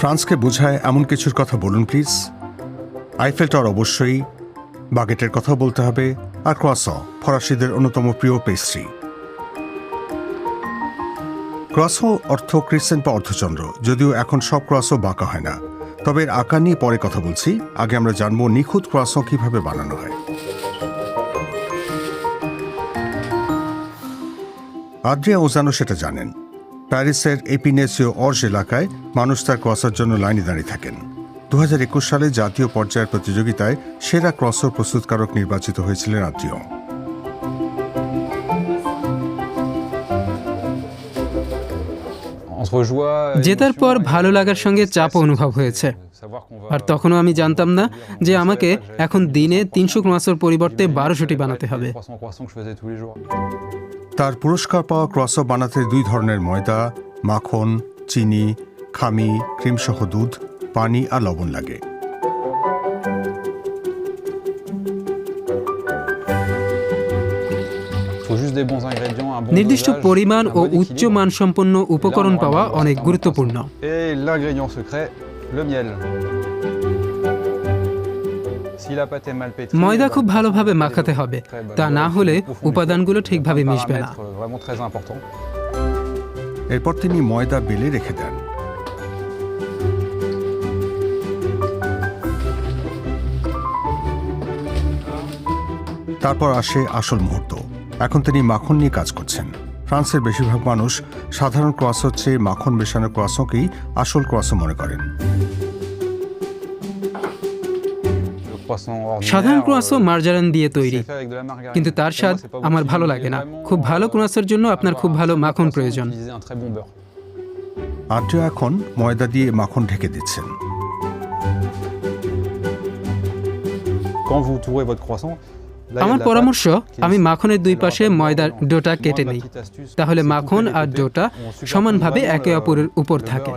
ফ্রান্সকে বোঝায় এমন কিছুর কথা বলুন, প্লিজ। আইফেল টাওয়ার অবশ্যই। বাগেটের কথা বলতে হবে। আর ক্রস ফরাসিদের অন্যতম প্রিয় পেস্ট্রি ক্রসো অর্থ ক্রিশ্চেন বা অর্ধচন্দ্র, যদিও এখন সব ক্রসও বাঁকা হয় না। তবে এর আকার নিয়ে পরে কথা বলছি। আগে আমরা জানব নিখুঁত ক্রসো কীভাবে বানানো হয়। আদ্রিয়া ওজানো সেটা জানেন। প্যারিসের এপিনেসিও অর্জ এলাকায় মানুষ তার ক্রসের জন্য লাইনে দাঁড়িয়ে থাকেন। দু হাজার একুশ সালে জাতীয় পর্যায়ের প্রতিযোগিতায় সেরা ক্রসর প্রস্তুতকারক নির্বাচিত হয়েছিলেন আদ্রিয় জেতার পর ভালো লাগার সঙ্গে চাপ অনুভব হয়েছে। আর তখনও আমি জানতাম না যে আমাকে এখন দিনে তিনশো ক্রোয়াসোর পরিবর্তে বারোশোটি বানাতে হবে। তার পুরস্কার পাওয়া ক্রসো বানাতে দুই ধরনের ময়দা মাখন চিনি খামি ক্রিমসহ দুধ পানি আর লবণ লাগে। নির্দিষ্ট পরিমাণ ও উচ্চ মানসম্পন্ন উপকরণ পাওয়া অনেক গুরুত্বপূর্ণ। ময়দা খুব ভালোভাবে মাখাতে হবে। তা না হলে উপাদানগুলো ঠিকভাবে মিশবে না. এরপর তিনি ময়দা বেলে রেখে দেন। তারপর আসে আসল মুহূর্ত। এখন তিনি মাখন নিয়ে কাজ করছেন। ফ্রান্সের বেশিরভাগ মানুষ সাধারণ ক্রস হচ্ছে মাখন মেশানো ক্রসকেই আসল ক্রস মনে করেন। সাধারণ হ্যাঁ, হ্যাঁ, ক্রোয়াসো মার্জারান দিয়ে তৈরি। কিন্তু তার স্বাদ আমার ভালো লাগে না। খুব ভালো ক্রোয়াসোর জন্য আপনার খুব ভালো মাখন প্রয়োজন। ময়দা দিয়ে মাখন ঢেকে দিচ্ছেন। আমার পরামর্শ আমি মাখনের দুই পাশে ময়দার ডোটা কেটে নিই। তাহলে মাখন আর ডোটা সমানভাবে একে অপরের উপর থাকে।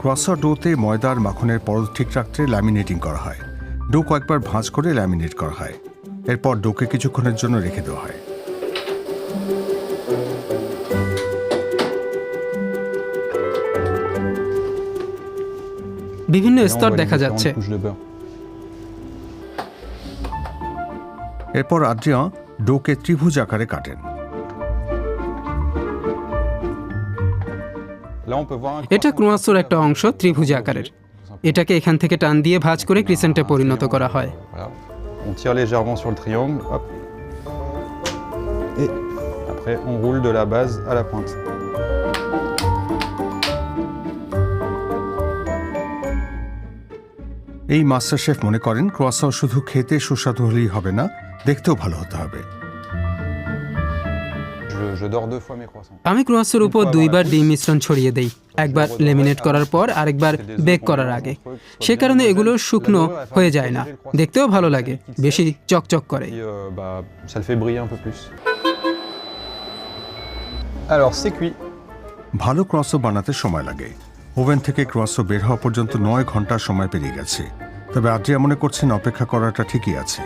ক্রসার ডোতে ময়দার মাখনের পরত ঠিক রাখতে ল্যামিনেটিং করা হয়। ডো কয়েকবার ভাঁজ করে ল্যামিনেট করা হয়। এরপর ডোকে কিছুক্ষণের জন্য রেখে দেওয়া হয়। বিভিন্ন স্তর দেখা যাচ্ছে. এরপর আদ্রিয়া ডোকে ত্রিভুজ আকারে কাটেন। এটা ক্রোয়াসোর একটা অংশ ত্রিভুজ আকারের এটাকে এখান থেকে টান দিয়ে ভাঁজ করে ক্রিসেন্টে পরিণত করা হয় Voilà. On tire légèrement sur le triangle, hop. Et après, on roule de la base à la pointe. এই মাস্টার শেফ মনে করেন ক্রসাও শুধু খেতে সুস্বাদু হলেই হবে না দেখতেও ভালো হতে হবে Je, je dors deux fois mes croissants. আমি ক্রোয়াসের উপর দুইবার ডিম মিশ্রণ ছড়িয়ে দেই একবার লেমিনেট করার পর আরেকবার বেক করার আগে সে কারণে এগুলো শুকনো হয়ে যায় না দেখতেও ভালো লাগে বেশি চকচক করে euh, ça le fait briller un peu plus. Alors, c'est cuit. ভালো ক্রসও বানাতে সময় লাগে ওভেন থেকে ক্রসও বের হওয়া পর্যন্ত নয় ঘণ্টা সময় পেরিয়ে গেছে তবে আদ্রিয়া মনে করছেন অপেক্ষা করাটা ঠিকই আছে